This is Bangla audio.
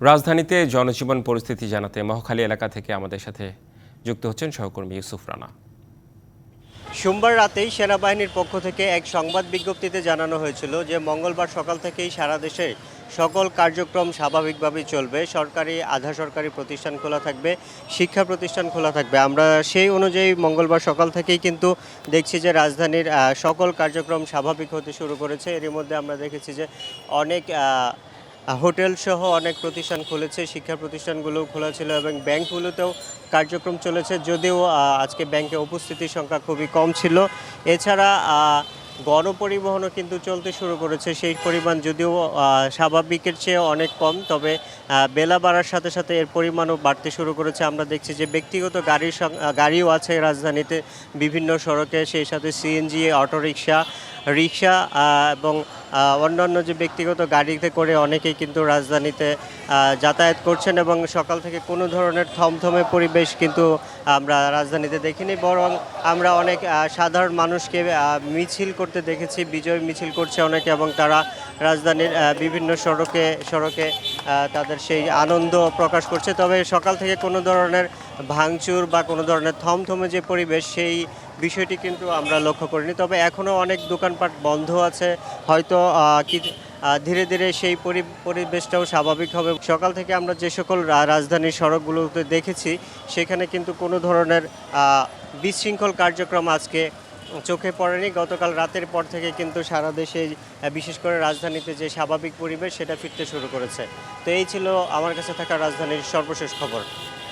রাজধানীতে জনজীবন পরিস্থিতি জানাতে মহাখালী এলাকা থেকে আমাদের সাথে যুক্ত হচ্ছেন সহকর্মী ইউসুফ রানা। সোমবার রাতেই সেনাবাহিনীর পক্ষ থেকে এক সংবাদ বিজ্ঞপ্তিতে জানানো হয়েছিল যে মঙ্গলবার সকাল থেকেই সারা দেশে সকল কার্যক্রম স্বাভাবিকভাবেই চলবে। সরকারি, আধা সরকারি প্রতিষ্ঠান খোলা থাকবে, শিক্ষা প্রতিষ্ঠান খোলা থাকবে। আমরা সেই অনুযায়ী মঙ্গলবার সকাল থেকেই কিন্তু দেখছি যে রাজধানীর সকল কার্যক্রম স্বাভাবিক হতে শুরু করেছে। এরই মধ্যে আমরা দেখেছি যে অনেক হোটেল সহ অনেক প্রতিষ্ঠান খুলেছে, শিক্ষা প্রতিষ্ঠানগুলো খোলা ছিল এবং ব্যাংকগুলোতেও কার্যক্রম চলেছে যদিও আজকে ব্যাংকে উপস্থিতির সংখ্যা খুবই কম ছিল। এছাড়া গণপরিবহনও কিন্তু চলতে শুরু করেছে, সেই পরিমাণ যদিও স্বাভাবিকের চেয়ে অনেক কম, তবে বেলা বাড়ার সাথে সাথে এর পরিমাণও বাড়তে শুরু করেছে। আমরা দেখছি যে ব্যক্তিগত গাড়ির গাড়িও আছে রাজধানীতে বিভিন্ন সড়কে, সেই সাথে সিএনজি, অটোরিকশা রিক্সা এবং অন্যান্য যে ব্যক্তিগত গাড়িতে করে অনেকেই কিন্তু রাজধানীতে যাতায়াত করছেন এবং সকাল থেকে কোনো ধরনের থমথমে পরিবেশ কিন্তু আমরা রাজধানীতে দেখিনি, বরং আমরা অনেক সাধারণ মানুষকে মিছিল করতে দেখেছি, বিজয় মিছিল করছে অনেকে এবং তারা রাজধানীর বিভিন্ন সড়কে সড়কে তাদের সেই আনন্দ প্রকাশ করছে। তবে সকাল থেকে কোনো ধরনের ভাঙচুর বা কোনো ধরনের থমথমে যে পরিবেশ, সেই বিষয়টি কিন্তু আমরা লক্ষ্য করিনি। তবে এখনও অনেক দোকানপাট বন্ধ আছে। হয়তো কি ধীরে ধীরে সেই পরি- পরিবেশটাও স্বাভাবিক হবে। সকাল থেকে আমরা যে সকল রাজধানীর সড়কগুলোতে দেখেছি, সেখানে কিন্তু কোনো ধরনের বিশৃঙ্খল কার্যক্রম আজকে চোখে পড়েনি। গতকাল রাতের পর থেকে কিন্তু সারা দেশে বিশেষ করে রাজধানীতে যে স্বাভাবিক পরিবেশ, সেটা ফিরতে শুরু করেছে। তো এই ছিল আমার কাছে থাকা রাজধানীর সর্বশেষ খবর।